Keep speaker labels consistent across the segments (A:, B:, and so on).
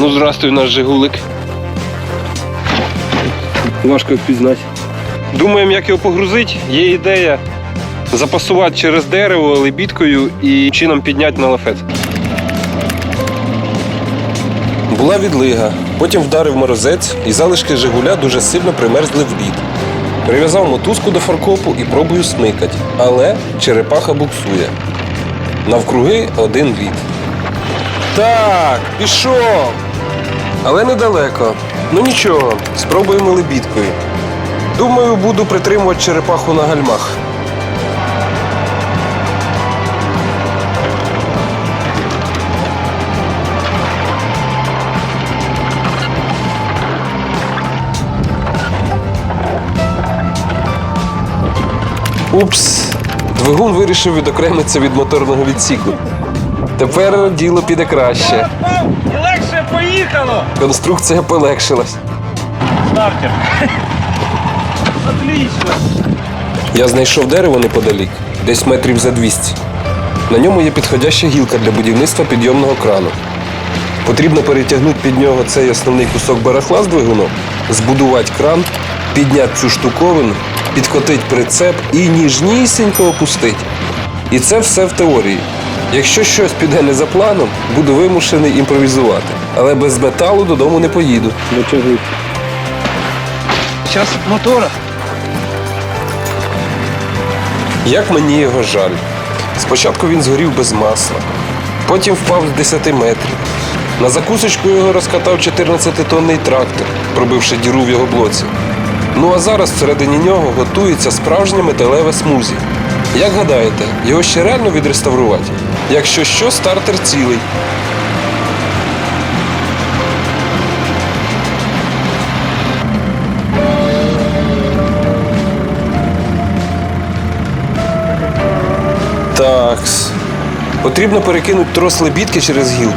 A: Ну, здрастуй, наш Жигулик. Важко впізнати. Думаємо, як його погрузити. Є ідея запасувати через дерево лебідкою і чином підняти на лафет.
B: Була відлига, потім вдарив морозець, і залишки Жигуля дуже сильно примерзли в лід. Прив'язав мотузку до фаркопу і пробую смикать, але черепаха буксує. Навкруги один лід. Так, пішов. Але недалеко. Ну нічого, спробуємо лебідкою. Думаю, буду притримувати черепаху на гальмах. Упс. Двигун вирішив відокремитися від моторного відсіку. Тепер діло піде краще.
C: Поїхало!
B: Конструкція полегшилась.
C: Стартер. Отлично.
B: Я знайшов дерево неподалік, десь метрів за 200. На ньому є підходяща гілка для будівництва підйомного крану. Потрібно перетягнути під нього цей основний кусок барахла з двигуном, збудувати кран, підняти цю штуковину, підкотити прицеп і ніжнісінько опустити. І це все в теорії. Якщо щось піде не за планом, буду вимушений імпровізувати. Але без металу додому не поїду.
C: Зараз мотора.
B: Як мені його жаль. Спочатку він згорів без масла, потім впав з 10 метрів. На закусочку його розкатав 14-тонний трактор, пробивши діру в його блоці. Ну а зараз всередині нього готується справжнє металеве смузі. Як гадаєте, його ще реально відреставрувати? Якщо що, стартер цілий. Такс. Потрібно перекинути трос лебідки через гілку.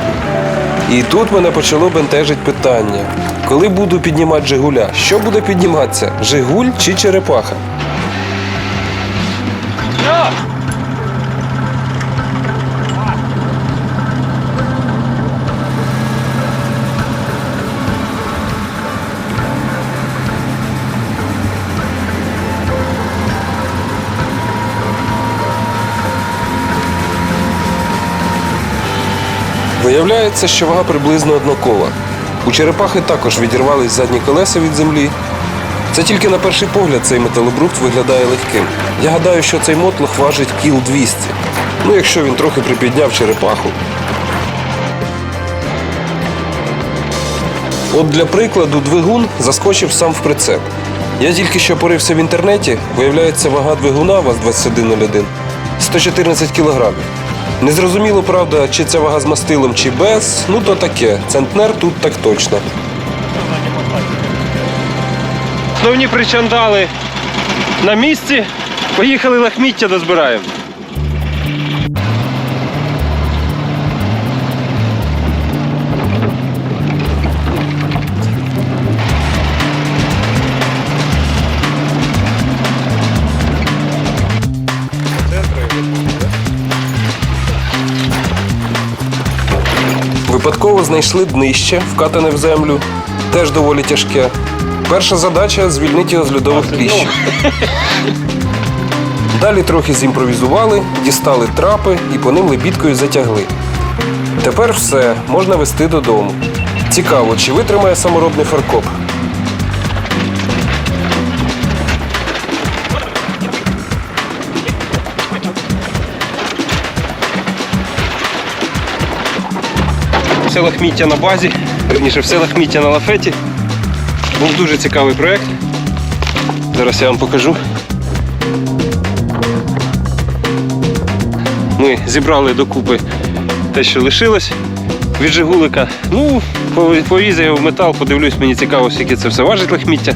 B: І тут мене почало бентежить питання. Коли буду піднімати Жигуля, що буде підніматися? Жигуль чи черепаха? Виявляється, що вага приблизно однакова. У черепахи також відірвались задні колеса від землі. Це тільки на перший погляд цей металобрухт виглядає легким. Я гадаю, що цей мотлох важить кіл 200. Ну, якщо він трохи припідняв черепаху. От для прикладу, двигун заскочив сам в прицеп. Я тільки що порився в інтернеті, виявляється, вага двигуна ВАЗ-2101 114 кілограмів. Незрозуміло, правда, чи ця вага з мастилом, чи без. Ну то таке. Центнер тут так точно.
A: Основні причандали на місці. Поїхали лахміття дозбираємо.
B: Випадково знайшли днище, вкатане в землю, теж доволі тяжке. Перша задача звільнити його з льодових кліщів. Далі трохи зімпровізували, дістали трапи і по ним лебідкою затягли. Тепер все, можна вести додому. Цікаво, чи витримає саморобний фаркоп.
A: Все лахміття на базі, верніше, все лахміття на лафеті. Був дуже цікавий проєкт. Зараз я вам покажу. Ми зібрали докупи те, що лишилось від Жигулика. Ну, повіз я в метал, подивлюсь, мені цікаво, скільки це все важить лахміття.